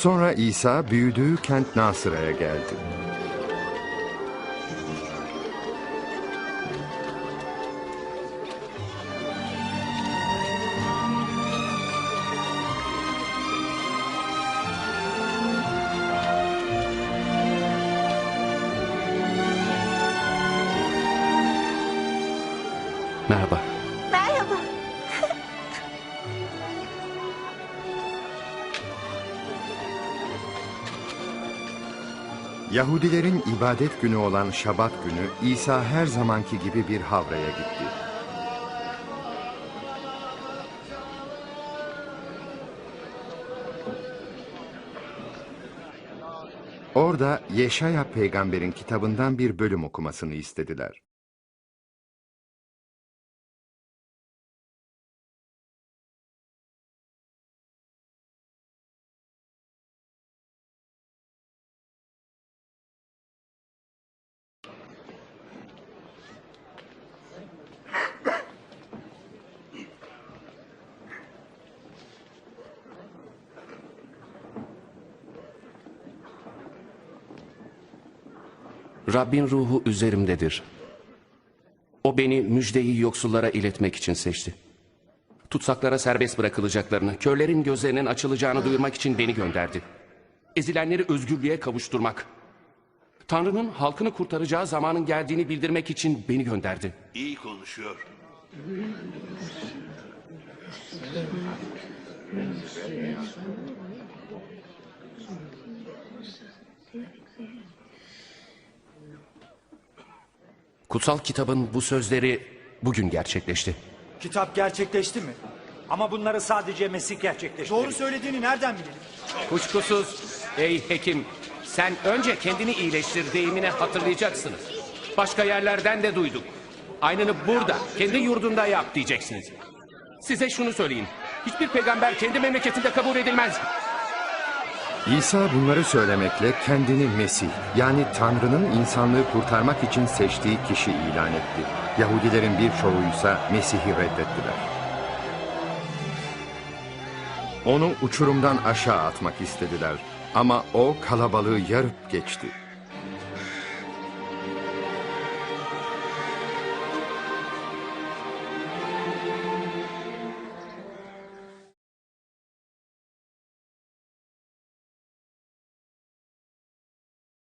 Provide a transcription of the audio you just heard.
Sonra İsa büyüdüğü kent Nasıra'ya geldi. Merhaba. Yahudilerin ibadet günü olan Şabat günü İsa her zamanki gibi bir havraya gitti. Orada Yeşaya peygamberin kitabından bir bölüm okumasını istediler. Rabbin ruhu üzerimdedir. O beni müjdeyi yoksullara iletmek için seçti. Tutsaklara serbest bırakılacaklarını, körlerin gözlerinin açılacağını duyurmak için beni gönderdi. Ezilenleri özgürlüğe kavuşturmak, Tanrı'nın halkını kurtaracağı zamanın geldiğini bildirmek için beni gönderdi. İyi konuşuyor. Kutsal kitabın bu sözleri bugün gerçekleşti. Kitap gerçekleşti mi? Ama bunları sadece Mesih gerçekleştirdi. Doğru söylediğini nereden bilelim? Kuşkusuz ey hekim sen önce kendini iyileştir deyimini hatırlayacaksınız. Başka yerlerden de duyduk. Aynını burada kendi yurdunda yap diyeceksiniz. Size şunu söyleyeyim. Hiçbir peygamber kendi memleketinde kabul edilmez. İsa bunları söylemekle kendini Mesih yani Tanrı'nın insanlığı kurtarmak için seçtiği kişi ilan etti. Yahudilerin birçoğuysa Mesih'i reddettiler. Onu uçurumdan aşağı atmak istediler ama o kalabalığı yarıp geçti.